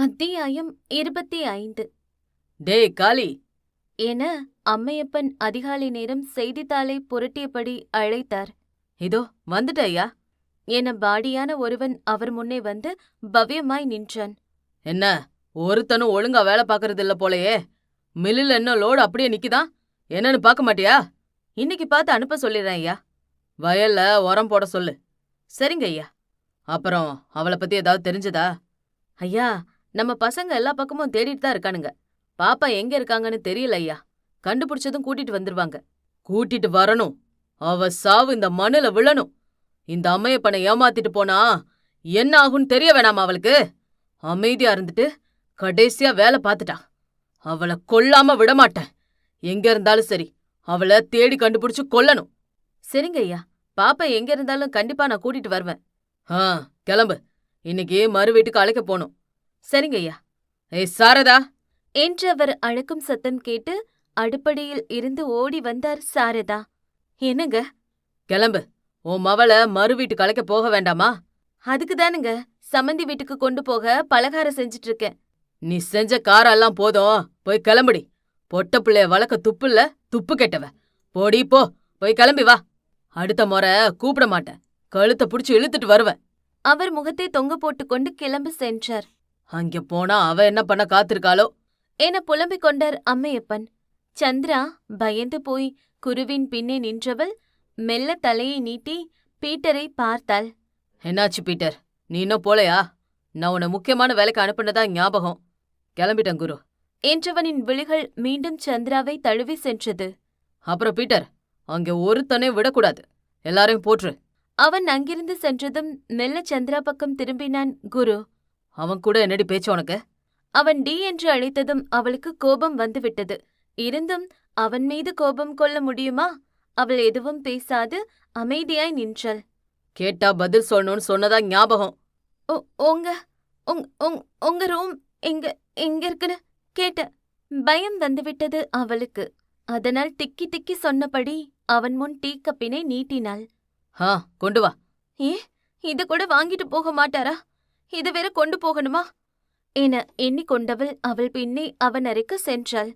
அத்தியாயம் இருபத்தி ஐந்து. டேய் காளி. என அம்மையப்பன் அதிகாலை நேரம் செய்தித்தாளை புரட்டியபடி அழைத்தார். இதோ வந்துட்ட ஐயா. என பாடியான ஒருவன் அவர் முன்னே வந்து பவ்யமாய் நின்றான். என்ன ஒருத்தனும் ஒழுங்கா வேலை பார்க்கறது இல்ல போலயே. மில்லுல என்ன லோடு அப்படியே நிக்குதா? என்னன்னு பார்க்க மாட்டியா? இன்னைக்கு பார்த்து அனுப்ப சொல்லிடுறேன் ஐயா. வயல்ல உரம் போட சொல்லு. சரிங்க ஐயா. அப்புறம் அவளை பத்தி ஏதாவது தெரிஞ்சதா? ஐயா நம்ம பசங்க எல்லா பக்கமும் தேடிட்டு தான் இருக்கானுங்க. பாப்பா எங்க இருக்காங்கன்னு தெரியல ஐயா. கண்டுபிடிச்சதும் கூட்டிட்டு வந்துருவாங்க. கூட்டிட்டு வரணும். அவ சாவு இந்த மண்ணுல விழணும். இந்த அம்மையப்பனை ஏமாத்திட்டு போனா என்ன ஆகும்னு தெரிய வேணாமா அவளுக்கு? அமைதியா இருந்துட்டு கடைசியா வேலை பார்த்துட்டா. அவளை கொல்லாம விடமாட்டேன். எங்க இருந்தாலும் சரி அவளை தேடி கண்டுபிடிச்சு கொல்லணும். சரிங்க ஐயா. பாப்பா எங்க இருந்தாலும் கண்டிப்பா நான் கூட்டிட்டு வருவேன். ஆ கிளம்பு. இன்னைக்கு மறு வீட்டுக்கு அழைக்க போகணும். சரிங்க ஐயா ஏய் சாரதா. என்று அவர் அழைக்கும் சத்தம் கேட்டு அடுப்படியில் இருந்து ஓடி வந்தார் சாரதா. என்னங்க? கிளம்பு. உன் மவளை மறு வீட்டுக்கு அழைக்க போக வேண்டாமா? அதுக்கு தானுங்க. சம்மந்தி வீட்டுக்கு கொண்டு போக பலகாரம் செஞ்சுட்டு இருக்கேன் நீ செஞ்ச காரெல்லாம் போதும். போய் கிளம்புடி. பொட்ட பிள்ளைய வளர்க்க துப்பு இல்ல துப்பு கெட்டவ. போடி போ. போய் கிளம்பி வா. அடுத்த முறை கூப்பிட மாட்டேன். கழுத்தை புடிச்சு இழுத்துட்டு வருவேன் அவர் முகத்தை தொங்க போட்டுக்கொண்டு கிளம்பி சென்றார். அங்க போனா அவ என்ன பண்ண காத்திருக்காளோ? என புலம்பிக் கொண்டார் அம்மையப்பன். சந்திரா பயந்து போய் குருவின் பின்னே நின்றவள் மெல்ல தலையை நீட்டி பீட்டரை பார்த்தாள். என்னாச்சு பீட்டர்? நீ இன்னும் போலையா? நான் உன்னை முக்கியமான வேலைக்கு அனுப்புனதா ஞாபகம். கிளம்பிட்டேன் குரு. என்றவனின் விழிகள் மீண்டும் சந்திராவை தழுவி சென்றது. அப்புறம் பீட்டர் அங்க ஒருத்தனே விடக்கூடாது. எல்லாரையும் போற்று. அவன் அங்கிருந்து சென்றதும் மெல்ல சந்திரா பக்கம் திரும்பினான் குரு. அவன் கூட என்னடி பேச்சு உனக்கு? அவன் டி என்று அழைத்ததும் அவளுக்கு கோபம் வந்துவிட்டது. இருந்தும் அவன் மீது கோபம் கொள்ள முடியுமா? அவள் எதுவும் பேசாது அமைதியாய் நின்றாள். கேட்டா பதில் சொல்லணும்னு சொன்னதா ஞாபகம்? உங்க உங் உங் உங்க ரூம் எங்க எங்க இருக்குன்னு கேட்ட பயம் வந்துவிட்டது அவளுக்கு. அதனால் திக்கி திக்கி சொன்னபடி அவன் முன் டீ கப்பினை நீட்டினாள். ஆ கொண்டு வா. ஏ இது கூட வாங்கிட்டு போக மாட்டாரா? இது வேற கொண்டு போகணுமா? என எண்ணிக்கொண்டவள் அவள் பின்னே அவன் அறைக்கு சென்றாள்.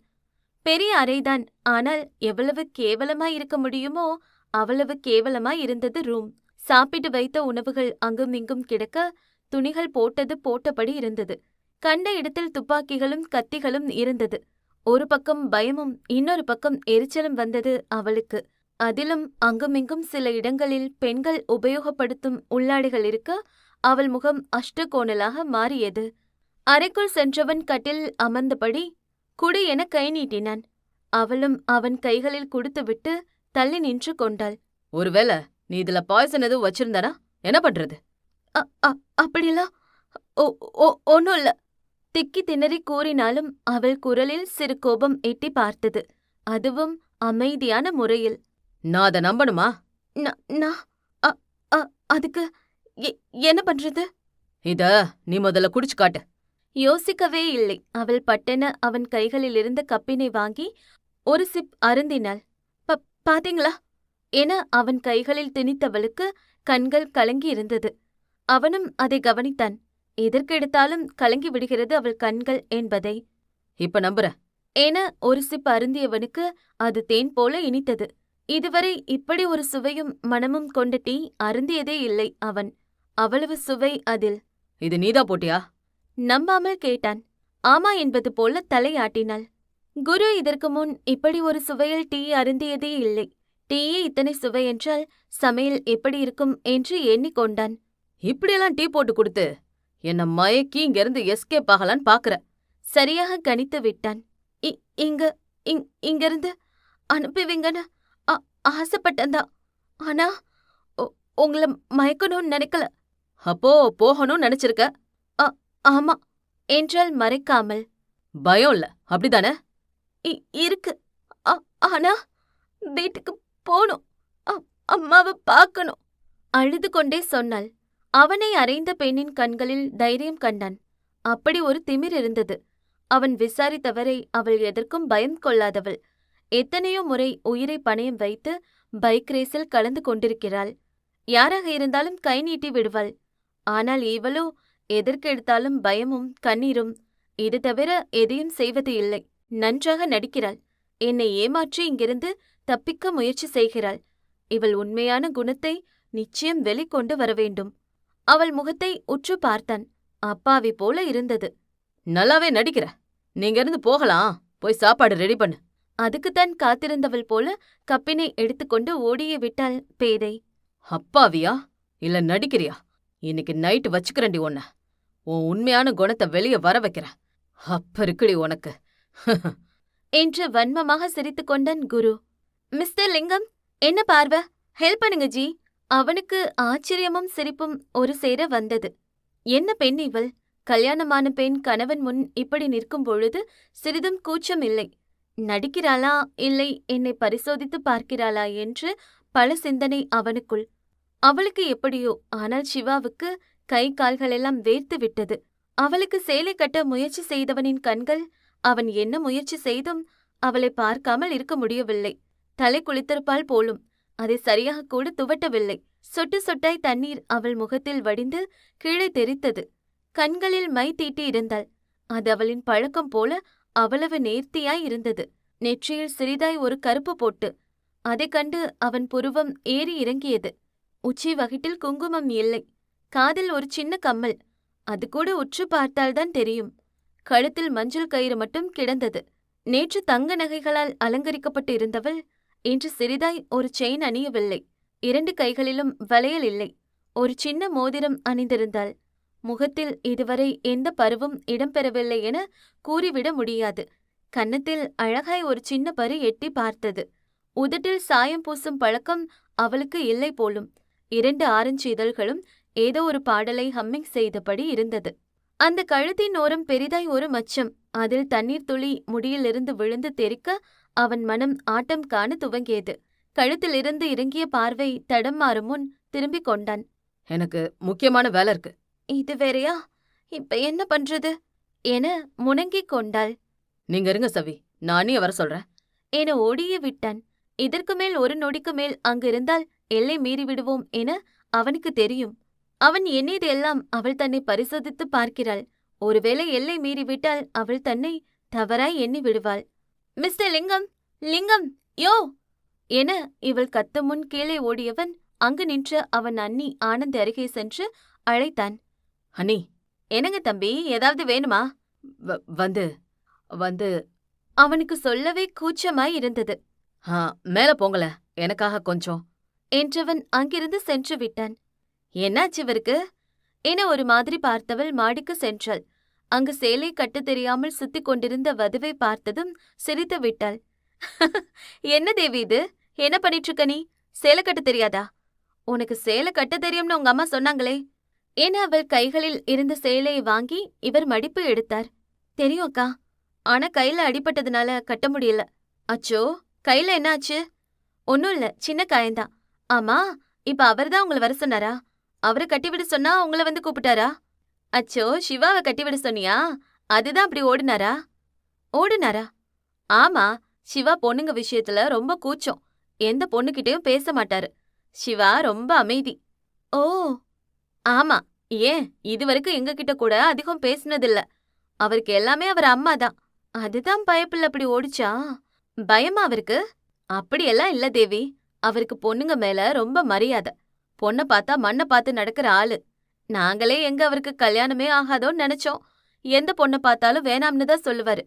பெரிய அறைதான். ஆனால் எவ்வளவு கேவலமா இருக்க முடியுமோ அவ்வளவு கேவலமா இருந்தது ரூம். சாப்பிட்டு வைத்த உணவுகள் அங்குமிங்கும் கிடக்க துணிகள் போட்டது போட்டபடி இருந்தது. கண்ட இடத்தில் துப்பாக்கிகளும் கத்திகளும் இருந்தது. ஒரு பக்கம் பயமும் இன்னொரு பக்கம் எரிச்சலும் வந்தது அவளுக்கு. அதிலும் அங்குமிங்கும் சில இடங்களில் பெண்கள் உபயோகப்படுத்தும் உள்ளாடைகள் இருக்க அவள் முகம் அஷ்டகோணலாக மாறியது. அறைக்குள் சென்றவன் கட்டில் அமர்ந்தபடி குடு என கை நீட்டினான். அவளும் அவன் கைகளில் கொடுத்துவிட்டு தள்ளி நின்று கொண்டாள். ஒருவேளை நீ இதுல பாய்சன் எதுவும் வச்சிருந்தானா? என்ன பண்றது? அப்படிலாம் ஒ- ஒ- ஒண்ணும் இல்ல. திக்கி திணறி கூறினாலும் அவள் குரலில் சிறு கோபம் எட்டி பார்த்தது. அதுவும் அமைதியான முறையில். நான் அதை நம்பணுமா? நான் அதுக்கு என்ன பண்றது? இத நீ முதல்ல குடிச்சு காட்டு. யோசிக்கவே இல்லை. அவள் பட்டென அவன் கைகளில் இருந்த கப்பினை வாங்கி ஒரு சிப் அருந்தினாள். பாத்தீங்களா? என அவன் கைகளில் திணித்தவளுக்கு கண்கள் கலங்கி இருந்தது. அவனும் அதை கவனித்தான். எதற்கெடுத்தாலும் கலங்கி விடுகிறது அவள் கண்கள் என்பதை. இப்ப நம்புறேன் என ஒரு சிப் அருந்தியவனுக்கு அது தேன் போல இனித்தது. இதுவரை இப்படி ஒரு சுவையும் மனமும் கொண்ட டீ அருந்தியதே இல்லை அவன். அவ்வளவு சுவை அதில். இது நீதான் போட்டியா? நம்பாமல் கேட்டான். ஆமா என்பது போல தலையாட்டினாள். குரு இதற்கு முன் இப்படி ஒரு சுவையில் டீ அருந்தியதே இல்லை. டீயே இத்தனை சுவை என்றால் சமையல் எப்படி இருக்கும் என்று எண்ணிக்கொண்டான். இப்படியெல்லாம் டீ போட்டு கொடுத்து என்ன மயக்கி இங்க இருந்து எஸ்கேப் ஆகலான்னு பாக்குற. சரியாக கணித்து விட்டான். இங்க இங் இங்கிருந்து அனுப்புவீங்கன்னு ஆ- ஆசைப்பட்டந்தா ஆனா உங்களை மயக்கணும்னு நினைக்கல. அப்போ போகணும்னு நினைச்சிருக்க. ஆமா. என்றால் மறைக்காமல் பயம் இல்ல அப்படிதானே இ- இருக்கு. ஆனா வீட்டுக்கு போகணும் அம்மாவை பார்க்கணும். அழுது கொண்டே சொன்னாள். அவனை அறைந்த பெண்ணின் கண்களில் தைரியம் கண்டான். அப்படி ஒரு திமிர் இருந்தது. அவன் விசாரித்தவரை அவள் எதற்கும் பயம் கொள்ளாதவள். எத்தனையோ முறை உயிரை பணயம் வைத்து பைக் ரேஸில் கலந்து கொண்டிருக்கிறாள். யாராக இருந்தாலும் கை நீட்டி விடுவாள். ஆனால் இவளோ எதற்கெடுத்தாலும் பயமும் கண்ணீரும் இது தவிர எதையும் செய்வது இல்லை. நன்றாக நடிக்கிறாள். என்னை ஏமாற்றி இங்கிருந்து தப்பிக்க முயற்சி செய்கிறாள். இவள் உண்மையான குணத்தை நிச்சயம் வெளிக்கொண்டு வர வேண்டும். அவள் முகத்தை உற்று பார்த்தான். அப்பாவி போல இருந்தது. நல்லாவே நடிக்கிற. நீங்க இருந்து போகலாம். போய் சாப்பாடு ரெடி பண்ணு. அதுக்குத்தான் காத்திருந்தவள் போல கப்பினை எடுத்துக்கொண்டு ஓடியே விட்டாள் பேதை. அப்பாவியா? இல்ல நடிக்கிறியா? இன்னைக்கு நைட் வச்சுக்கிறேன்டி உன்ன. உன் உண்மையான குணத்தை வெளிய வர வைக்கிறேன். அப்ப இருக்குடி உனக்கு. என்று வன்மமாக சிரித்துக் கொண்டான் குரு. மிஸ்டர் லிங்கம் என்ன பார்வ? ஹெல்ப் பண்ணுங்க ஜி. அவனுக்கு ஆச்சரியமும் சிரிப்பும் ஒரு சேர வந்தது. என்ன பெண் இவள்? கல்யாணமான பெண் கணவன் முன் இப்படி நிற்கும் பொழுது சிறிதும் கூச்சம் இல்லை. நடிக்கிறாளா இல்லை என்னை பரிசோதித்து பார்க்கிறாளா என்று பல சிந்தனை அவனுக்குள் அவளுக்கு எப்படியோ ஆனால் சிவாவுக்கு கை கால்களெல்லாம் வேர்த்து விட்டது. அவளுக்கு சேலை கட்ட முயற்சி செய்தவனின் கண்கள் அவன் என்ன முயற்சி செய்தும் அவளை பார்க்காமல் இருக்க முடியவில்லை. தலை குளித்திருப்பால் போலும் அதை சரியாக கூட துவட்டவில்லை. சொட்டு சொட்டாய் தண்ணீர் அவள் முகத்தில் வடிந்து கீழே தெரித்தது. கண்களில் மை தீட்டி இருந்தாள். அது அவளின் பழக்கம் போல அவ்வளவு நேர்த்தியாய் இருந்தது. நெற்றியில் சிறிதாய் ஒரு கருப்பு போட்டு அதைக் கண்டு அவன் புருவம் ஏறி இறங்கியது. உச்சி வகிட்டில் குங்குமம் இல்லை. காதில் ஒரு சின்ன கம்மல். அது கூட உற்று பார்த்தால்தான் தெரியும். கழுத்தில் மஞ்சள் கயிறு மட்டும் கிடந்தது. நேற்று தங்க நகைகளால் அலங்கரிக்கப்பட்டு இருந்தவள் இன்று சிறிதாய் ஒரு செயின் அணியவில்லை. இரண்டு கைகளிலும் வளையல் இல்லை. ஒரு சின்ன மோதிரம் அணிந்திருந்தாள். முகத்தில் இதுவரை எந்த பருவும் இடம்பெறவில்லை என கூறிவிட முடியாது. கன்னத்தில் அழகாய் ஒரு சின்ன பரு எட்டி பார்த்தது. உதட்டில் சாயம் பூசும் பழக்கம் அவளுக்கு இல்லை போலும். இரண்டு ஆரஞ்சு இதழ்களும் ஏதோ ஒரு பாடலை ஹம்மிங் செய்தபடி இருந்தது. அந்த கழுத்தின் ஓரம் பெரிதாய் ஒரு மச்சம். அதில் தண்ணீர் துளி முடியிலிருந்து விழுந்து தெறிக்க அவன் மனம் ஆட்டம் காண துவங்கியது. கழுத்திலிருந்து இறங்கிய பார்வை தடம் மாறும் முன் திரும்பிக் கொண்டான். எனக்கு முக்கியமான வேலை இருக்கு. இது வேறையா? இப்ப என்ன பண்றது? என முணங்கிக் கொண்டாள். நீங்க இருங்க சவி. நானே வர சொல்றேன். என ஓடியே விட்டான். இதற்கு மேல் ஒரு நொடிக்கு மேல் அங்கிருந்தால் எல்லை மீறி விடுவோம் என அவனுக்கு தெரியும். அவன் எண்ணியதெல்லாம் அவள் தன்னை பரிசோதித்து பார்க்கிறாள். ஒருவேளை எல்லை மீறிவிட்டால் அவள் தன்னை தவறாய் எண்ணி விடுவாள். மிஸ்டர் லிங்கம் லிங்கம் யோ! என இவள் கத்த முன் கீழே ஓடியவன் அங்கு நின்ற அவன் அண்ணி ஆனந்த் அருகே சென்று அழைத்தான். அனி என்னங்க தம்பி ஏதாவது வேணுமா? வந்து வந்து. அவனுக்கு சொல்லவே கூச்சமாய் இருந்தது. ஆ, மேல போங்கள எனக்காக கொஞ்சம் என்றவன் அங்கிருந்து சென்று விட்டான். என்னாச்சு இவருக்கு? என ஒரு மாதிரி பார்த்தவள் மாடிக்கு சென்றாள். அங்கு சேலை கட்டத் தெரியாமல் சுத்திக் கொண்டிருந்த வதுவை பார்த்ததும் சிரித்து விட்டாள். என்ன தேவி இது? என்ன பண்ணிட்டு இருக்க நீ? சேலை கட்ட தெரியாதா? உனக்கு சேலை கட்ட தெரியும்னு உங்க அம்மா சொன்னாங்களே. என அவள் கைகளில் இருந்த சேலையை வாங்கி இவர் மடிப்பு எடுத்தார். தெரியும் அக்கா. ஆனா கையில அடிபட்டதுனால கட்ட முடியல. அச்சோ! கையில என்னாச்சு ஒன்னும் இல்ல. சின்ன காயந்தான் ஆமா இப்ப அவர்தான் உங்களை வர சொன்னாரா? அவரை கட்டிவிட சொன்னா உங்களை வந்து கூப்பிட்டாரா? அச்சோ சிவாவை கட்டிவிட சொன்னியா? அதுதான் அப்படி ஓடினாரா? ஓடினாரா? ஆமா சிவா பொண்ணுங்க விஷயத்துல ரொம்ப கூச்சம். எந்த பொண்ணுகிட்டயும் பேச மாட்டாரு. சிவா ரொம்ப அமைதி. ஓ ஆமா ஏன்? இதுவரைக்கும் எங்ககிட்ட கூட அதிகம் பேசினதில்ல. அவருக்கு எல்லாமே அவர் அம்மா தான் அதுதான் பயப்பில்ல அப்படி ஓடிச்சா? பயமா அவருக்கு? அப்படியெல்லாம் இல்ல தேவி. அவருக்கு பொண்ணுங்க மேல ரொம்ப மரியாதை. பொண்ணை பார்த்தா மண்ணை பார்த்து நடக்கிற ஆளு. நாங்களே எங்க அவருக்கு கல்யாணமே ஆகாதோன்னு நினைச்சோம். எந்த பொண்ணை பார்த்தாலும் வேணாம்னு தான் சொல்லுவாரு.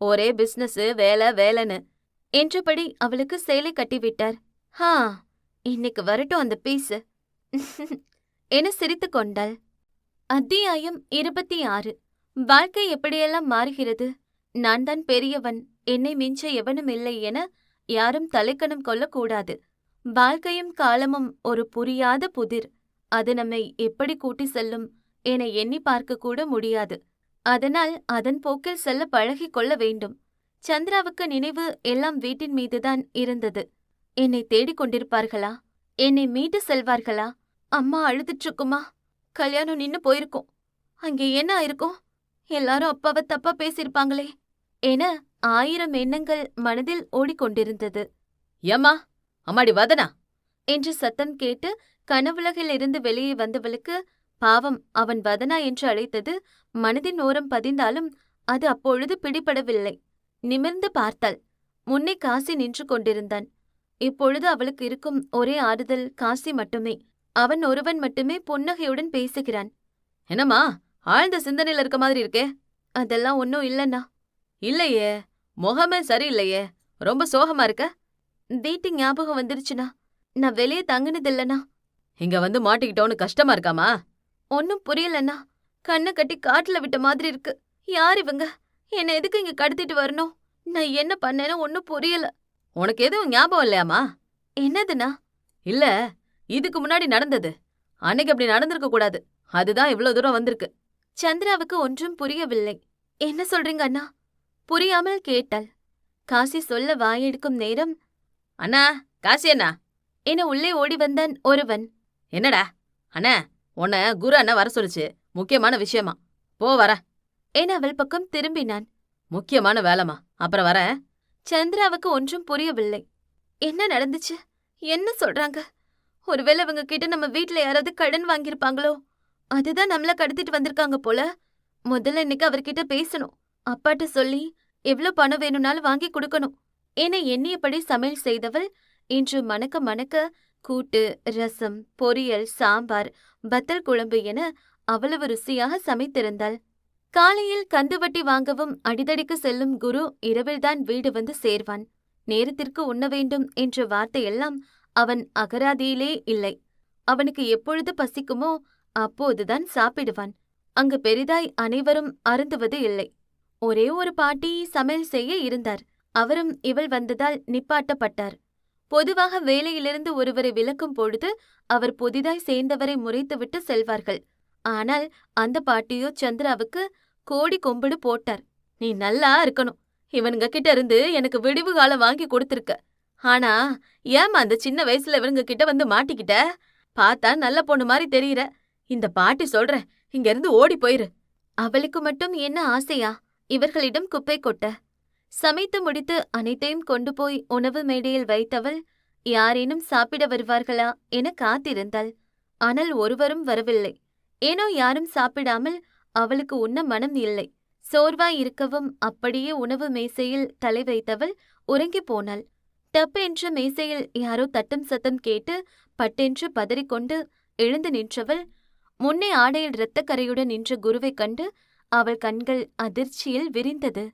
ஒரே பிசினஸ் வேலை வேலைன்னு. என்றபடி அவளுக்கு சேலை கட்டி விட்டார். ஹா இன்னைக்கு வரட்டும் அந்த பீஸ். என சிரித்துக் கொண்டாள். அத்தியாயம் இருபத்தி ஆறு. வாழ்க்கை எப்படியெல்லாம் மாறுகிறது? நான் தான் பெரியவன். என்னை மிஞ்ச எவனும் இல்லை என யாரும் தலைக்கணம் கொள்ளக்கூடாது. வாழ்க்கையும் காலமும் ஒரு புரியாத புதிர். அது நம்மை எப்படி கூட்டி செல்லும் என எண்ணி பார்க்க கூட முடியாது. அதனால் அதன் போக்கில் செல்ல பழகிக் கொள்ள வேண்டும். சந்திராவுக்கு நினைவு எல்லாம் வீட்டின் மீதுதான் இருந்தது. என்னை தேடிக் கொண்டிருப்பார்களா? என்னை மீட்டு செல்வார்களா? அம்மா அழுதுட்டு இருக்குமா கல்யாணம் நின்னு போயிருக்கும். அங்கே என்ன ஆயிருக்கும்? எல்லாரும் அப்பாவை தப்பா பேசியிருப்பாங்களே என ஆயிரம் எண்ணங்கள் மனதில் ஓடிக்கொண்டிருந்தது. ஏம்மா அம்மாடி வதனா! என்று சத்தம் கேட்டு கனவுலகில் இருந்து வெளியே வந்தவளுக்கு பாவம் அவன் வதனா என்று அழைத்தது மனதின் ஓரம் பதிந்தாலும் அது அப்பொழுது பிடிபடவில்லை. நிமிர்ந்து பார்த்தாள். முன்னே காசி நின்று கொண்டிருந்தான். இப்பொழுது அவளுக்கு இருக்கும் ஒரே ஆறுதல் காசி மட்டுமே. அவன் ஒருவன் மட்டுமே புன்னகையுடன் பேசுகிறான். என்னம்மா ஆழ்ந்த சிந்தனையில இருக்க மாதிரி இருக்கே? அதெல்லாம் ஒன்னும் இல்லைண்ணா. இல்லையே. முகமே சரியில்லையே. ரொம்ப சோகமா இருக்க? வீட்டு ஞாபகம் வந்துருச்சுண்ணா நான் வெளியே தங்குனதில்லண்ணா இங்க வந்து மாட்டிக்கிட்டோன்னு கஷ்டமா இருக்காமா? ஒன்னும் புரியலண்ணா. கண்ணை கட்டி காட்டுல விட்ட மாதிரி இருக்கு. யார் இவங்க? என்னை எதுக்கு இங்க கடத்திட்டு வரணும்? நான் என்ன பண்ணேன்னு ஒன்னும் புரியல. உனக்கு எதுவும் ஞாபகம் இல்லையாமா? என்னதுண்ணா? இல்ல இதுக்கு முன்னாடி நடந்தது. அன்னைக்கு அப்படி நடந்திருக்க கூடாது. அதுதான் இவ்வளவு தூரம் வந்திருக்கு. சந்திராவுக்கு ஒன்றும் புரியவில்லை. என்ன சொல்றீங்க அண்ணா? புரியாமல் கேட்டாள். காசி சொல்ல வாயெடுக்கும் நேரம் அண்ணா காசி அண்ணா. என உள்ளே ஓடி வந்தான் ஒருவன். என்னடா? அண்ணா உன்னை குரு அண்ணா வர சொல்லுச்சு. முக்கியமான விஷயமா. போ வர. என அவள் பக்கம் திரும்பினான். முக்கியமான வேலைமா. அப்புறம் வரேன் சந்திராவுக்கு ஒன்றும் புரியவில்லை. என்ன நடந்துச்சு? என்ன சொல்றாங்க? ஒருவேளை இவங்க கிட்ட நம்ம வீட்ல யாராவது கடன் வாங்கியிருப்பாங்களோ? அதுதான் நம்மள கடத்திட்டு வந்திருக்காங்க போல. முதல்ல இன்னைக்கு அவர்கிட்ட பேசணும். அப்பாட்ட சொல்லி எவ்ளோ பணம் வேணும்னாலும் வாங்கி கொடுக்கணும். என எண்ணியபடி சமையல் செய்தவள். இன்று மணக்க மணக்க கூட்டு ரசம் பொரியல் சாம்பார் பத்தல் குழம்பு என அவ்வளவு ருசியாக சமைத்திருந்தாள். காலையில் கந்துவட்டி வாங்கவும் அடிதடிக்கு செல்லும் குரு இரவில்தான் வீடு வந்து சேர்வான். நேரத்திற்கு உண்ண வேண்டும் என்ற வார்த்தையெல்லாம் அவன் அகராதியிலே இல்லை. அவனுக்கு எப்பொழுது பசிக்குமோ அப்போதுதான் சாப்பிடுவான். அங்கு பெரிதாய் அனைவரும் அருந்துவது இல்லை. ஒரே ஒரு பாட்டி சமையல் செய்ய இருந்தார். அவரும் இவள் வந்ததால் நிப்பாட்டப்பட்டார். பொதுவாக வேலையிலிருந்து ஒருவரை விலக்கும் பொழுது அவர் புதிதாய் சேர்ந்தவரை முறைத்துவிட்டு செல்வார்கள். ஆனால் அந்த பாட்டியோ சந்திராவுக்கு கோடி கொம்பிடு போட்டார். நீ நல்லா இருக்கணும். இவனுங்க கிட்ட இருந்து எனக்கு விடிவு காலம் வாங்கி கொடுத்திருக்க. ஆனா ஏமா அந்த சின்ன வயசுல இவனுங்க கிட்ட வந்து மாட்டிக்கிட்ட? பார்த்தா நல்ல பொண்ணு மாதிரி தெரியுற. இந்த பாட்டி சொல்றேன். இங்க இருந்து ஓடி போயிரு. அவளுக்கு மட்டும் என்ன ஆசையா? இவர்களிடம் குப்பை கொட்ட. சமைத்து முடித்து அனைத்தையும் கொண்டு போய் உணவு மேடையில் வைத்தவள் யாரேனும் சாப்பிட வருவார்களா என காத்திருந்தாள். ஆனால் ஒருவரும் வரவில்லை. ஏனோ யாரும் சாப்பிடாமல் அவளுக்கு உண்ண மனம் இல்லை. சோர்வாய் இருக்கவும் அப்படியே உணவு மேசையில் தலை வைத்தவள் உறங்கிப் போனாள். டப்பென்று மேசையில் யாரோ தட்டும் சத்தம் கேட்டு பட்டென்று பதறிக்கொண்டு எழுந்து நின்றவள் முன்னே ஆடையில் இரத்தக்கரையுடன் நின்ற குருவைக் கண்டு அவள் கண்கள் அதிர்ச்சியில் விரிந்தது.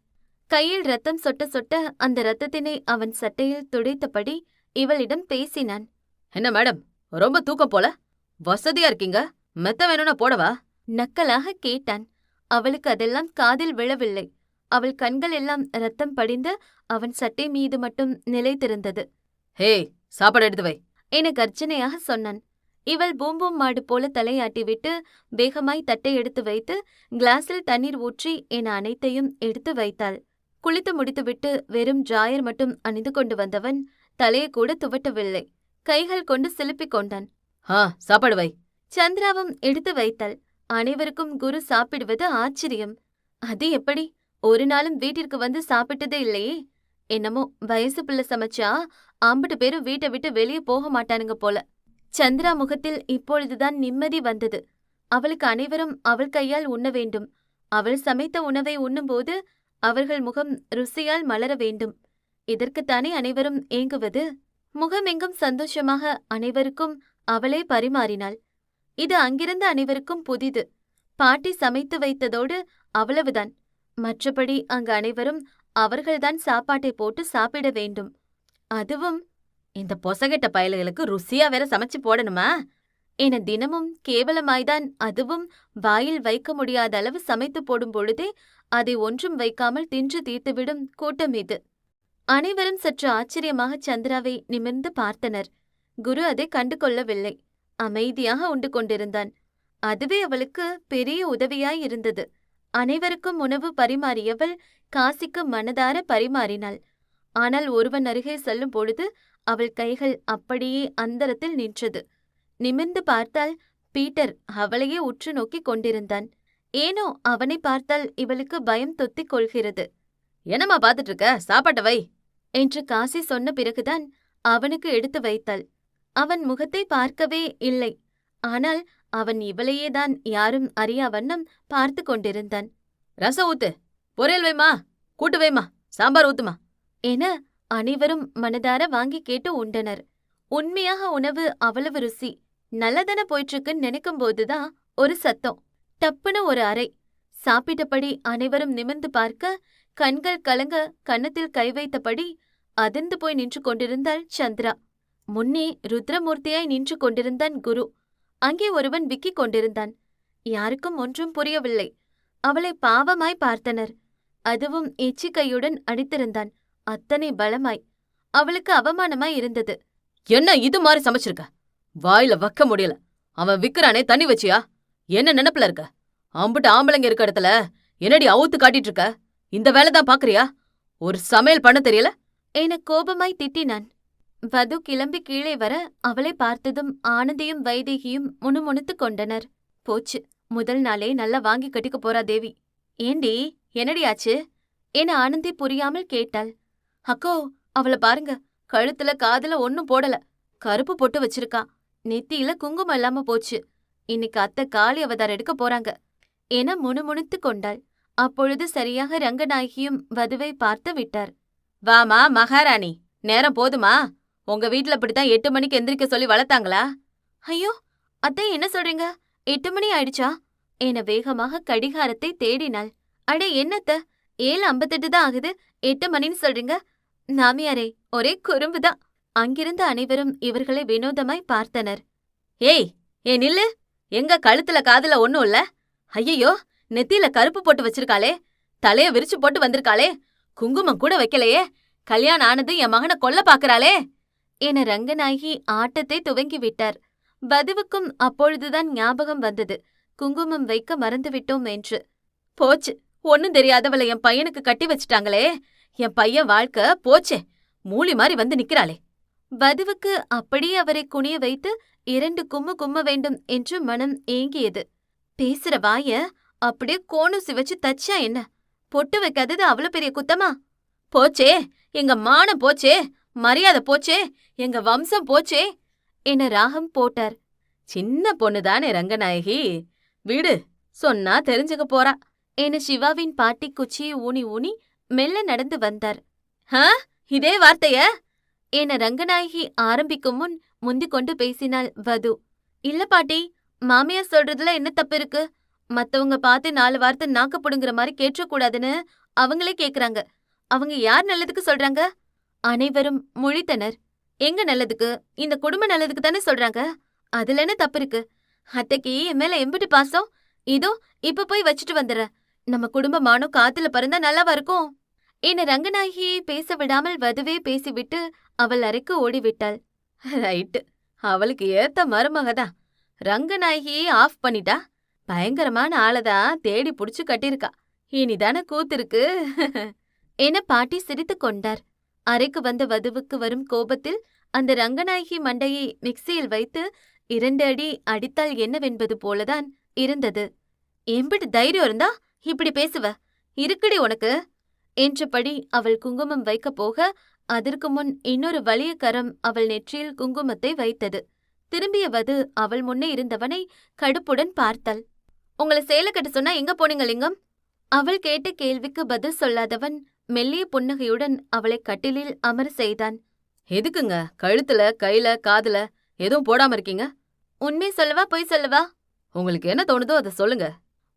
கையில் ரத்தம் சொட்ட சொட்ட அந்த ரத்தத்தினை அவன் சட்டையில் துடைத்தபடி இவளிடம் பேசினான். என்ன மேடம் ரொம்ப தூக்கம் போல? வசதியா இருக்கீங்க? மெத்த வேணும்னா போடவா? நக்கலாக கேட்டான். அவளுக்கு அதெல்லாம் காதில் விழவில்லை. அவள் கண்கள் எல்லாம் ரத்தம் படிந்து அவன் சட்டை மீது மட்டும் நிலைத்திருந்தது. ஹேய் சாப்பாடு எடுத்து வை. என கர்ஜனையாக சொன்னான். இவள் பூம்பூம் மாடு போல தலையாட்டிவிட்டு வேகமாய் தட்டை எடுத்து வைத்து கிளாஸில் தண்ணீர் ஊற்றி என அனைத்தையும் எடுத்து வைத்தாள். குளித்து முடித்துவிட்டு வெறும் ஜாயர் மட்டும் அணிந்து கொண்டு வந்தவன் தலையை கூட துவட்டவில்லை. கைகள் கொண்டு சிலுப்பிக் கொண்டான். ஆ சாப்பாடு வை. சந்திராவும் எடுத்து வைத்தாள் அனைவருக்கும் குரு சாப்பிடுவது ஆச்சரியம். அது எப்படி? ஒரு நாளும் வீட்டிற்கு வந்து சாப்பிட்டதே இல்லையே. என்னமோ வயசு பிள்ளை சமைச்சா ஆம்பிட்டு பேரும் வீட்டை விட்டு வெளியே போக மாட்டானுங்க போல. சந்திரா முகத்தில் இப்பொழுதுதான் நிம்மதி வந்தது. அவளுக்கு அனைவரும் அவள் கையால் உண்ண வேண்டும். அவள் சமைத்த உணவை உண்ணும்போது அவர்கள் முகம் ருசியால் மலர வேண்டும். இதற்குத்தானே அனைவரும் ஏங்குவது? முகமெங்கும் சந்தோஷமாக அனைவருக்கும் அவளே பரிமாறினாள். இது அங்கிருந்த அனைவருக்கும் புதிது. பாட்டி சமைத்து வைத்ததோடு அவ்வளவுதான். மற்றபடி அங்கு அனைவரும் அவர்கள்தான் சாப்பாட்டை போட்டு சாப்பிட வேண்டும். அதுவும் இந்த பொசகெட்ட பயலுகளுக்கு ருசியா வேற சமைச்சு போடணுமா? என தினமும் கேவலமாய்தான் அதுவும் வாயில் வைக்க முடியாத அளவு சமைத்து போடும் பொழுதே அதை ஒன்றும் வைக்காமல் தின்று தீர்த்துவிடும் கூட்டம் இது. அனைவரும் சற்று ஆச்சரியமாக சந்திராவை நிமிர்ந்து பார்த்தனர். குரு அதை கண்டு கொள்ளவில்லை அமைதியாக உண்டு கொண்டிருந்தான். அதுவே அவளுக்கு பெரிய உதவியாய் இருந்தது. அனைவருக்கும் உணவு பரிமாறியவள் காசிக்கு மனதார பரிமாறினாள். ஆனால் ஒருவன் அருகே செல்லும் பொழுது அவள் கைகள் அப்படியே அந்தரத்தில் நின்றது. நிமிர்ந்து பார்த்தால் பீட்டர் அவளையே உற்று நோக்கிக் கொண்டிருந்தான். ஏனோ அவனை பார்த்தால் இவளுக்கு பயம் தொத்திக் கொள்கிறது. என்னம்மா பார்த்துட்டு இருக்க சாப்பாட்ட வை. என்று காசி சொன்ன பிறகுதான் அவனுக்கு எடுத்து வைத்தாள். அவன் முகத்தை பார்க்கவே இல்லை. ஆனால் அவன் இவளையே தான் யாரும் அறியா வண்ணம் பார்த்து கொண்டிருந்தான். ரசம் ஊத்து. பொரியல் வைமா கூட்டு வைமா சாம்பார் ஊத்துமா என அனைவரும் மனதார வாங்கி கேட்டு உண்டனர். உண்மையாக உணவு அவ்வளவு ருசி. நல்லதன போயிட்டுருக்குன்னு நினைக்கும் போதுதான் ஒரு சத்தம். டப்புன ஒரு அறை. சாப்பிட்டபடி அனைவரும் நிமிர்ந்து பார்க்க கண்கள் கலங்க கன்னத்தில் கை வைத்தபடி அதிர்ந்து போய் நின்று கொண்டிருந்தாள் சந்திரா. முன்னே ருத்ரமூர்த்தியாய் நின்று கொண்டிருந்தான் குரு. அங்கே ஒருவன் விக்கிக் கொண்டிருந்தான். யாருக்கும் ஒன்றும் புரியவில்லை. அவளை பாவமாய் பார்த்தனர். அதுவும் எச்சிக்கையுடன் அடித்திருந்தான். அத்தனை பலமாய். அவளுக்கு அவமானமாய் இருந்தது. என்ன இது மாதிரி சமைச்சிருக்க? வாயில வைக்க முடியல. அவன் விக்கிறானே தண்ணி வச்சியா? என்ன நினைப்புல இருக்க? அம்புட்டு ஆம்பளைங்க இருக்க இடத்துல என்னடி அவுத்து காட்டிட்டு இருக்க? இந்த வேலை தான் பாக்குறியா? ஒரு சமையல் பண்ண தெரியல? என கோபமாய் திட்டினான். வது கிளம்பி கீழே வர அவளை பார்த்ததும் ஆனந்தியும் வைதேகியும் முணுமுணுத்துக் கொண்டனர். போச்சு முதல் நாளே நல்லா வாங்கி கட்டிக்க போறா தேவி. ஏண்டி என்னடி ஆச்சு? என ஆனந்தி புரியாமல் கேட்டாள். அக்கோ அவள பாருங்க கழுத்துல காதுல ஒன்னும் போடல. கருப்பு பொட்டு வச்சிருக்கா. நெத்தியில குங்குமம் இல்லாம போச்சு. இன்னைக்கு அத்தை காளி அவதாரம் எடுக்க போறாங்க. என முணுமுணுத்துக் கொண்டாள். அப்பொழுது சரியாக ரங்கநாயகியும் வதுவை பார்த்து விட்டார். வாமா மகாராணி. நேரம் போதுமா? உங்க வீட்ல இப்படித்தான் எட்டு மணிக்கு எந்திரிக்க சொல்லி வளர்த்தாங்களா? ஐயோ அத்தை என்ன சொல்றீங்க? எட்டு மணி ஆயிடுச்சா? என வேகமாக கடிகாரத்தை தேடினாள். அடே என்னத்த ஏழு ஐம்பத்தெட்டு தான் ஆகுது. எட்டு மணின்னு சொல்றீங்க? நாமியாரே ஒரே குறும்புதான். அங்கிருந்த அனைவரும் இவர்களை வினோதமாய் பார்த்தனர். ஏய் ஏ நில்லு. எங்க கழுத்துல காதுல ஒண்ணும் இல்ல? ஐயையோ நெத்தியில கருப்பு போட்டு வச்சிருக்காளே. தலைய விரிச்சு போட்டு வந்திருக்காளே. குங்குமம் கூட வைக்கலையே. கல்யாணம் ஆனது என் மகனை கொல்ல பாக்குறாளே. என ரங்கநாயகி ஆட்டத்தை துவங்கி விட்டார். வதுவுக்கும் அப்பொழுதுதான் ஞாபகம் வந்தது. குங்குமம் வைக்க மறந்துவிட்டோம் என்று. போச்சு ஒண்ணும் தெரியாதவளை என் பையனுக்கு கட்டி வச்சிட்டாங்களே. என் பையன் வாழ்க்கை போச்சே. மூலி மாதிரி வந்து நிக்கிறாளே. வதுவுக்கு அப்படியே அவரை குனிய வைத்து இரண்டு கும்மு கும்ம வேண்டும் என்று மனம் ஏங்கியது. பேசுற வாய அப்படியே கோணு சிவச்சு தச்சா என்ன? பொட்டு வைக்காதது அவ்வளவு பெரிய குத்தமா? போச்சே எங்க மானம் போச்சே மரியாதை போச்சே எங்க வம்சம் போச்சே என ராகம் போட்டார். சின்ன பொண்ணுதானே ரங்கநாயகி? விடு சொன்னா தெரிஞ்சுக்க போறா என சிவாவின் பாட்டி குச்சியை ஊனி ஊனி மெல்ல நடந்து வந்தார். ஹ? இதே வார்த்தைய? என ரங்கநாயகி ஆரம்பிக்கும் முன் முந்தி கொண்டு பேசினாள் வது. இல்ல பாட்டி மாமியார் சொல்றதுல என்ன தப்பு இருக்கு மத்தவங்க பார்த்து நாலு வார்த்தை நாக்கு புடுங்குற மாதிரி கேட்கக்கூடாதுன்னு அவங்களே கேக்குறாங்க. அவங்க யார் நல்லதுக்கு சொல்றாங்க? அனைவரும் முழித்தனர். எங்க நல்லதுக்கு? இந்த குடும்ப நல்லதுக்கு தானே சொல்றாங்க? அதுல என்ன தப்பு இருக்கு அத்தைக்கு என் மேல எம்பிட்டு பாசம்? இதோ இப்ப போய் வச்சுட்டு வந்துடுறேன். நம்ம குடும்பமானும் காத்துல பறந்தா நல்லாவா இருக்கும்? என்னை ரங்கநாயகியை பேச விடாமல் வதுவே பேசிவிட்டு அவள் அறைக்கு ஓடிவிட்டாள். ரைட்டு. அவளுக்கு ஏத்த மருமகதான் ரங்கநாயகியை ஆஃப் பண்ணிட்டா? பயங்கரமான ஆளதான் தேடி புடிச்சு கட்டியிருக்கா. இனிதான கூத்திருக்கு. என பாட்டி சிரித்துக் கொண்டார். அறைக்கு வந்த வதுவுக்கு வரும் கோபத்தில் அந்த ரங்கநாயகி மண்டையை மிக்சியில் வைத்து இரண்டு அடி அடித்தால் என்னவென்பது போலதான் இருந்தது. எம்பிட்டு தைரியம் இருந்தா இப்படி பேசுவ? இருக்குடி உனக்கு. என்றபடி அவள் குங்குமம் வைக்கப் போக அதற்கு முன் இன்னொரு வலிய கரம் அவள் நெற்றியில் குங்குமத்தை வைத்தது. திரும்பிய வது அவள் முன்னே இருந்தவனை கடுப்புடன் பார்த்தாள். உங்களை சேலை கட்ட சொன்னா எங்க போனீங்க லிங்கம்? அவள் கேட்ட கேள்விக்கு பதில் சொல்லாதவன் மெல்லிய புன்னகையுடன் அவளை கட்டிலில் அமர செய்தான். எதுக்குங்க? கழுத்துல கையில காதுல எதுவும் போடாம இருக்கீங்க? உண்மை சொல்லவா பொய் சொல்லவா? உங்களுக்கு என்ன தோணுதோ அதை சொல்லுங்க.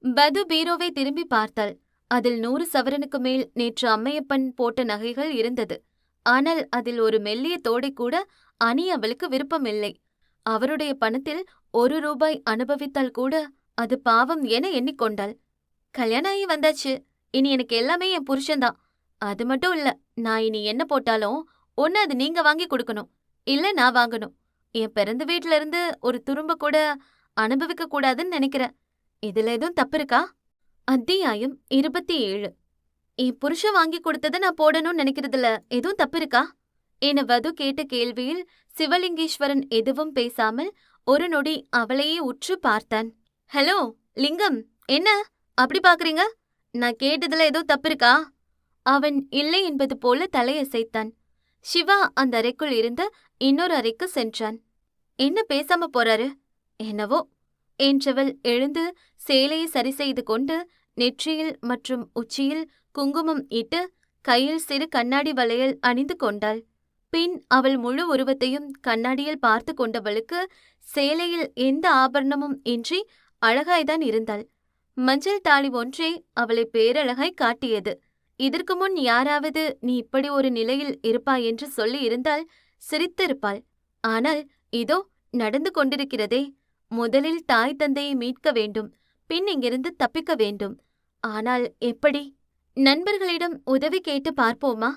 பது பீரோவை திரும்பி பார்த்தாள். அதில் நூறு சவரனுக்கு மேல் நேற்று அம்மையப்பன் போட்ட நகைகள் இருந்தது. ஆனால் அதில் ஒரு மெல்லிய தோடை கூட அணி அவளுக்கு விருப்பமில்லை. அவருடைய பணத்தில் ஒரு ரூபாய் அனுபவித்தால் கூட அது பாவம் என எண்ணிக்கொண்டாள். கல்யாணம் ஆகி வந்தாச்சு. இனி எனக்கு எல்லாமே என் புருஷன்தான் அது மட்டும் இல்ல நான் இனி என்ன போட்டாலும் ஒன்னு அது நீங்க வாங்கி கொடுக்கணும். இல்ல நான் வாங்கணும். என் பிறந்த வீட்ல இருந்து ஒரு துரும்ப கூட அனுபவிக்க கூடாதுன்னு நினைக்கிறேன். இதுல எதுவும் தப்பு இருக்கா? அத்தியாயம் இருபத்தி ஏழு என் புருஷன் வாங்கி கொடுத்ததை நான் போடணும்னு நினைக்கிறதுல எதுவும் தப்பு இருக்கா என வது கேட்ட கேள்வியில் சிவலிங்கேஸ்வரன் எதுவும் பேசாமல் ஒரு நொடி அவளையே உற்று பார்த்தான். ஹலோ லிங்கம் என்ன? அப்படி பாக்குறீங்க? நான் கேட்டதுல ஏதோ தப்பு இருக்கா அவன் இல்லை என்பது போல தலையசைத்தான். சிவா அந்த அறைக்குள் இருந்த இன்னொரு அறைக்கு சென்றான். என்ன பேசாம போறாரு? என்னவோ? என்றவள் எழுந்து சேலையை சரி செய்து கொண்டு நெற்றியில் மற்றும் உச்சியில் குங்குமம் இட்டு கையில் சிறு கண்ணாடி வளையல் அணிந்து கொண்டாள். பின் அவள் முழு உருவத்தையும் கண்ணாடியில் பார்த்து கொண்டவளுக்கு சேலையில் எந்த ஆபரணமும் இன்றி அழகாய்தான் இருந்தாள். மஞ்சள் தாலி ஒன்றே அவளை பேரழகாய் காட்டியது. இதற்கு முன் யாராவது நீ இப்படி ஒரு நிலையில் இருப்பாய் என்று சொல்லி இருந்தால் சிரித்திருப்பாள். ஆனால் இதோ நடந்து கொண்டிருக்கிறதே. முதலில் தாய் தந்தையை மீட்க வேண்டும். பின் இங்கிருந்து தப்பிக்க வேண்டும். ஆனால் எப்படி? நண்பர்களிடம் உதவி கேட்டு பார்ப்போமா?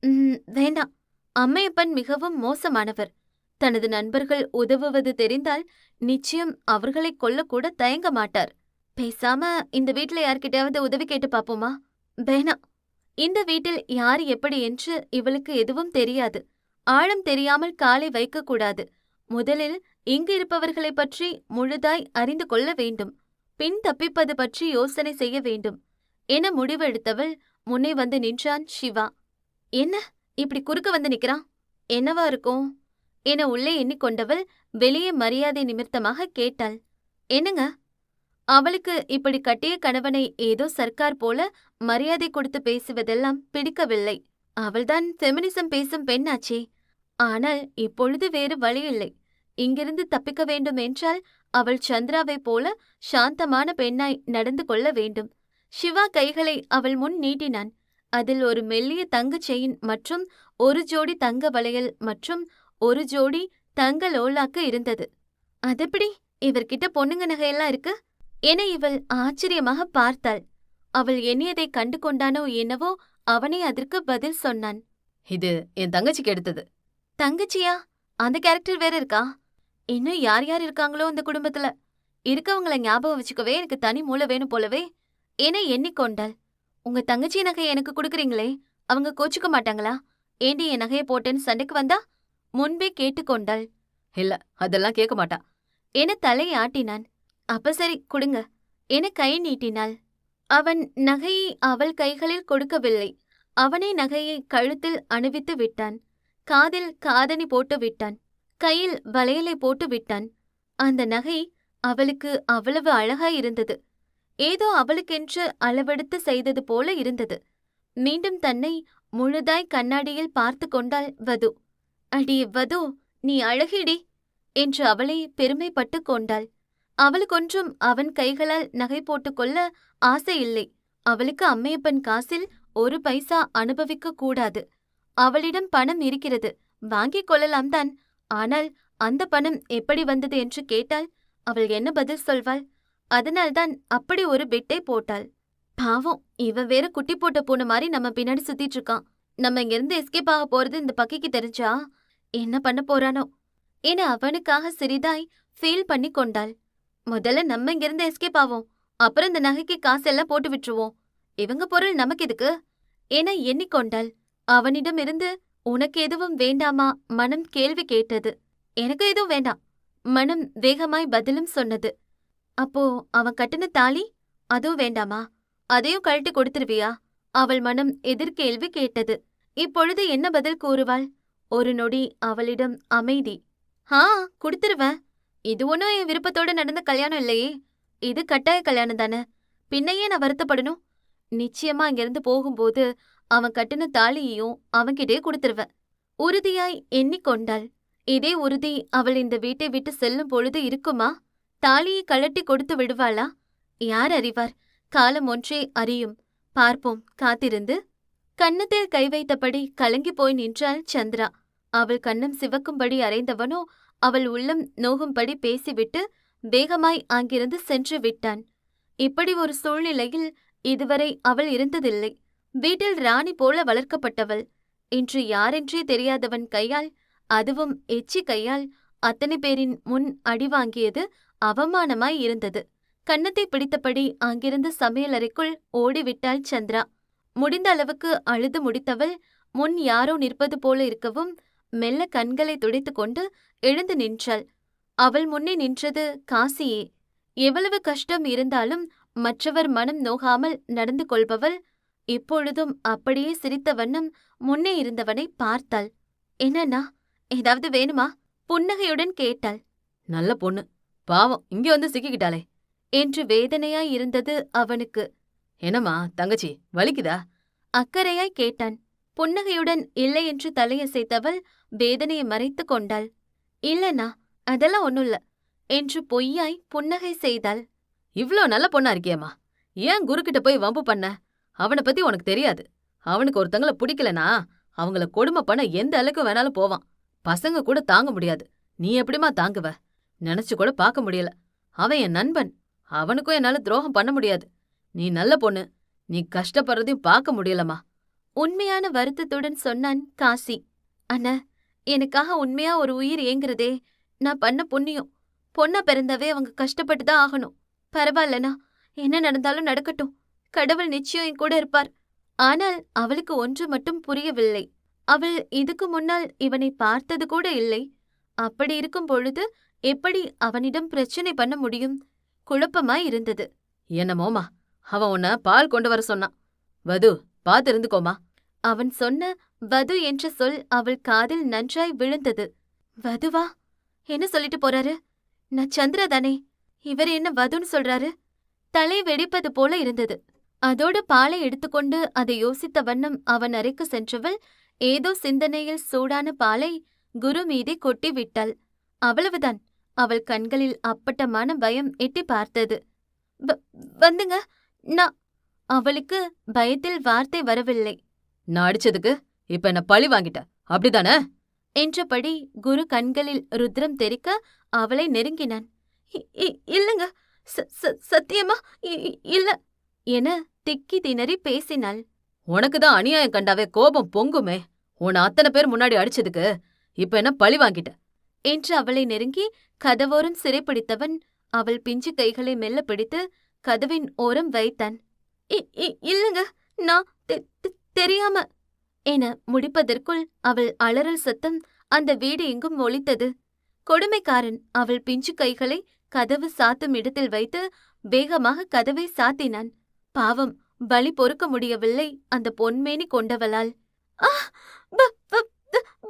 உம் வேண்டாம். அம்மையப்பன் மிகவும் மோசமானவர். தனது நண்பர்கள் உதவுவது தெரிந்தால் நிச்சயம் அவர்களை கொல்லக்கூட தயங்க மாட்டார். பேசாம இந்த வீட்ல யார்கிட்டயாவது உதவி கேட்டு பாப்போமா வேணாம். இந்த வீட்டில் யார் எப்படி என்று இவளுக்கு எதுவும் தெரியாது. ஆழம் தெரியாமல் காலை வைக்கக்கூடாது. முதலில் இங்கு இருப்பவர்களைப் பற்றி முழுதாய் அறிந்து கொள்ள வேண்டும். பின் தப்பிப்பது பற்றி யோசனை செய்ய வேண்டும். என முடிவெடுத்தவள் முன்னே வந்து நின்றான் சிவா. என்ன? இப்படி குறுக்க வந்து நிக்கிறான் என்னவா இருக்கும்? என உள்ளே எண்ணிக்கொண்டவள் வெளியே மரியாதை நிமித்தமாக கேட்டாள். என்னங்க? அவளுக்கு இப்படி கட்டிய கணவனை ஏதோ சர்க்கார் போல மரியாதை கொடுத்து பேசுவதெல்லாம் பிடிக்கவில்லை. அவள்தான் ஃபெமினிசம் பேசும் பெண்ணாச்சே. ஆனால் இப்பொழுது வேறு வழியில்லை. இங்கிருந்து தப்பிக்க வேண்டும் என்றால் அவள் சந்திராவைப் போல சாந்தமான பெண்ணாய் நடந்து கொள்ள வேண்டும். சிவா கைகளை அவள் முன் நீட்டினான். அதில் ஒரு மெல்லிய தங்கச் செயின் மற்றும் ஒரு ஜோடி தங்க வளையல் மற்றும் ஒரு ஜோடி தங்க லோலாக்கு இருந்தது. அதெப்படி? இவர்கிட்ட பொண்ணுங்க நகையெல்லாம் இருக்கு? என இவள் ஆச்சரியமாக பார்த்தாள். அவள் எண்ணியதை கண்டு கொண்டானோ என்னவோ அவனே அதற்கு பதில் சொன்னான். இது என் தங்கச்சிக்கு எடுத்தது. தங்கச்சியா? அந்த கேரக்டர் வேற இருக்கா? இன்னும் யார் யார் இருக்காங்களோ இந்த குடும்பத்துல? இருக்கவங்கள ஞாபகம் வச்சுக்கவே எனக்கு தனி மூளை வேணும் போலவே என எண்ணிக்கொண்டாள் உங்க தங்கச்சி நகையை எனக்கு கொடுக்குறீங்களே அவங்க கோச்சுக்க மாட்டாங்களா? ஏண்டி என் நகையை போட்டேன்னு சண்டைக்கு வந்தா? முன்பே கேட்டுக்கொண்டாள் இல்ல அதெல்லாம் கேட்க மாட்டா. என தலையை ஆட்டினான். அப்ப சரி கொடுங்க என கை நீட்டினாள். அவன் நகையை அவள் கைகளில் கொடுக்கவில்லை. அவனே நகையை கழுத்தில் அணிவித்து விட்டான். காதில் காதணி போட்டு விட்டான். கையில் வளையலை போட்டு விட்டான். அந்த நகை அவளுக்கு அவ்வளவு அழகாய் இருந்தது. ஏதோ அவளுக்கென்று அளவெடுத்து செய்தது போல இருந்தது. மீண்டும் தன்னை முழுதாய் கண்ணாடியில் பார்த்து கொண்டாள் வது. அடி வது நீ அழகிடி என்று அவளை பெருமைப்பட்டு கொண்டாள். அவளுக்கொன்றும் அவன் கைகளால் நகை போட்டுக்கொள்ள ஆசை இல்லை. அவளுக்கு அம்மையப்பன் காசில் ஒரு பைசா அனுபவிக்க கூடாது. அவளிடம் பணம் இருக்கிறது. வாங்கிக் கொள்ளலாம் தான் ஆனால் அந்த பணம் எப்படி வந்தது என்று கேட்டால் அவள் என்ன பதில் சொல்வாள்? அதனால்தான் அப்படி ஒரு பெட்டை போட்டாள். பாவம் இவன் வேற குட்டி போட்ட போன மாதிரி நம்ம பின்னாடி சுத்திட்டு இருக்கான். நம்ம இங்கிருந்து எஸ்கேப் ஆக போறது இந்த பக்கிக்கு தெரிஞ்சா என்ன பண்ண போறானோ? என அவனுக்காக சிறிதாய் ஃபீல் பண்ணி கொண்டாள். முதல்ல நம்ம இங்கிருந்து எஸ்கேப் ஆவோம். அப்புறம் இந்த நகைக்கு காசெல்லாம் போட்டு விட்டுருவோம். இவங்க பொருள் நமக்கு எதுக்கு? என எண்ணிக்கொண்டாள். அவனிடமிருந்து உனக்கு எதுவும் வேண்டாமா? மனம் கேள்வி கேட்டது. எனக்கு எதுவும் வேண்டாம். மனம் வேகமாய் பதிலும் சொன்னது. அப்போ அவன் கட்டின தாலி? அதுவும் வேண்டாமா? அதையும் கழட்டி கொடுத்துருவியா? அவள் மனம் எதிர்கேள்வி கேட்டது. இப்பொழுது என்ன பதில் கூறுவாள்? ஒரு நொடி அவளிடம் அமைதி. ஆ கொடுத்துருவேன். இது ஒன்றும் என் விருப்பத்தோட நடந்த கல்யாணம் இல்லையே. இது கட்டாய கல்யாணம் தானே. பின்னையே நான் வருத்தப்படணும். நிச்சயமா அங்கிருந்து போகும்போது அவன் கட்டின தாலியையும் அவன்கிட்டே கொடுத்துருவேன். உறுதியாய் எண்ணிக்கொண்டாள் இதே உறுதி அவள் இந்த வீட்டை விட்டு செல்லும் பொழுது இருக்குமா? தாலியை கழட்டி கொடுத்து விடுவாளா? யார் அறிவார்? காலம் ஒன்றே அறியும். பார்ப்போம். காத்திருந்து. கன்னத்தில் கை வைத்தபடி கலங்கி போய் நின்றாள் சந்திரா. அவள் கண்ணம் சிவக்கும்படி அறைந்தவனோ அவள் உள்ளம் நோகும்படி பேசிவிட்டு வேகமாய் அங்கிருந்து சென்று விட்டான். இப்படி ஒரு சூழ்நிலையில் இதுவரை அவள் இருந்ததில்லை. வீட்டில் ராணி போல வளர்க்கப்பட்டவள். இன்று யாரென்றே தெரியாதவன் கையால் அதுவும் எச்சி கையால் அத்தனை பேரின் முன் அடி வாங்கியது அவமானமாய் இருந்தது. கன்னத்தை பிடித்தபடி அங்கிருந்து சமையலறைக்குள் ஓடிவிட்டாள் சந்திரா. முடிந்த அளவுக்கு அழுது முடித்தவள் முன் யாரோ நிற்பது போல இருக்கவும் மெல்ல கண்களை துடைத்துக்கொண்டு எழுந்து நின்றாள். அவள் முன்னே நின்றது காசியே. எவ்வளவு கஷ்டம் இருந்தாலும் மற்றவர் மனம் நோகாமல் நடந்து கொள்பவள் இப்பொழுதும் அப்படியே சிரித்த வண்ணம் முன்னே இருந்தவனை பார்த்தாள். என்னண்ணா ஏதாவது வேணுமா? புன்னகையுடன் கேட்டாள். நல்ல பொண்ணு. பாவம் இங்க வந்து சிக்கிக்கிட்டாளே. என்று வேதனையாய் இருந்தது அவனுக்கு. என்னம்மா தங்கச்சி வலிக்குதா? அக்கறையாய் கேட்டான். புன்னகையுடன் இல்லை என்று தலையசைத்தவள் வேதனையை மறைத்துக் கொண்டாள். இல்லனா அதெல்லாம் ஒண்ணுல்ல என்று பொய்யாய் புன்னகை செய்தாள். இவ்ளோ நல்ல பொண்ணா இருக்கியேம்மா. ஏன் குருக்கிட்ட போய் வம்பு பண்ண? அவனை பத்தி உனக்கு தெரியாது. அவனுக்கு ஒருத்தங்கள பிடிக்கலனா அவங்கள கொடுமை பண்ண எந்த அளவுக்கு வேணாலும் போவான். பசங்க கூட தாங்க முடியாது. நீ எப்படிமா தாங்குவ? நினைச்சு கூட பார்க்க முடியல. அவன் என் நண்பன். அவனுக்கும் என்னால துரோகம் பண்ண முடியாது. நீ நல்ல பொண்ணு. நீ கஷ்டப்படுறதையும் பார்க்க முடியலம்மா. உண்மையான வருத்தத்துடன் சொன்னான் காசி. அண்ணா எனக்காக உண்மையா ஒரு உயிர் ஏங்குறதே நான் பண்ண புண்ணியம். பொண்ணா பிறந்தவே அவங்க கஷ்டப்பட்டு தான் ஆகணும். பரவாயில்லண்ணா. என்ன நடந்தாலும் நடக்கட்டும். கடவுள் நிச்சயம் என் கூட இருப்பார். ஆனால் அவளுக்கு ஒன்று மட்டும் புரியவில்லை. அவள் இதுக்கு முன்னால் இவனை பார்த்தது கூட இல்லை. அப்படி இருக்கும் பொழுது எப்படி அவனிடம் பிரச்சனை பண்ண முடியும்? குழப்பமாய் இருந்தது. என்னமோமா அவன் உன்னை பால் கொண்டு வர சொன்னான். வது பாத்து இருந்துக்கோமா. அவன் சொன்ன வது என்ற சொல் அவள் காதில் நன்றாய் விழுந்தது. வதுவா? என்ன சொல்லிட்டு போறாரு? நான் சந்திரா தானே? இவர் என்ன வதுன்னு சொல்றாரு? தலை வெடிப்பது போல இருந்தது. அதோடு பாலை எடுத்துக்கொண்டு அதை யோசித்த வண்ணம் அவன் அறைக்கு சென்றவள் ஏதோ சிந்தனையில் சூடான பாலை குரு மீதே கொட்டி விட்டாள். அவ்வளவுதான். அவள் கண்களில் அப்பட்டமான பயம் எட்டி பார்த்தது. "வ- வந்துங்க. நான் அவளுக்கு பயத்தில் வார்த்தை வரவில்லை. நான் அடிச்சதுக்கு இப்ப என்ன பழி வாங்கிட்ட? அப்படிதானே என்றபடி குரு கண்களில் ருத்ரம் தெறிக்க அவளை நெருங்கினான். "இ- இ- இல்லங்க. சத்தியமா? இல்ல. என திக்கி திணறி பேசினாள். உனக்கு தான் அநியாயம் கண்டாவே கோபம் பொங்குமே. உன்னை அத்தனை பேர் முன்னாடி அடிச்சதுக்கு இப்ப என்ன பழி வாங்கிட்ட? என்று அவளை நெருங்கி கதவோரம் சிறைப்பிடித்தவன் அவள் பிஞ்சு கைகளை மெல்ல பிடித்து கதவின் ஓரம் வைத்தான். "இ- இ- இல்லங்க நான் தெரியாம என முடிப்பதற்குள் அவள் அலறல் சத்தம் அந்த வீடு எங்கும் ஒலித்தது. கொடுமைக்காரன் அவள் பிஞ்சு கைகளை கதவு சாத்தும் இடத்தில் வைத்து வேகமாக கதவை சாத்தினான். பாவம் பலி பொறுக்க முடியவில்லை அந்த பொன்மேனி கொண்டவளால்.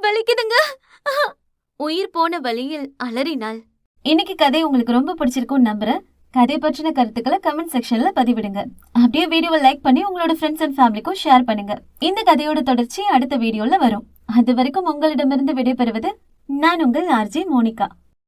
வலிக்குதுங்க. உயிர் போன வழியில் அலறினாள். இன்னைக்கு கதை உங்களுக்கு ரொம்ப பிடிச்சிருக்கும்னு நம்புறேன். கதை பற்றின கருத்துக்களை கமெண்ட் செக்ஷன்ல பதிவிடுங்க. அப்படியே வீடியோவை லைக் பண்ணி உங்களோட ஃப்ரெண்ட்ஸ் அண்ட் ஃபேமிலிக்கும் ஷேர் பண்ணுங்க. இந்த கதையோட தொடர்ச்சி அடுத்த வீடியோல வரும். அது வரைக்கும் உங்களிடமிருந்து விடைபெறுவது நான் உங்கள் ஆர்ஜி மோனிகா.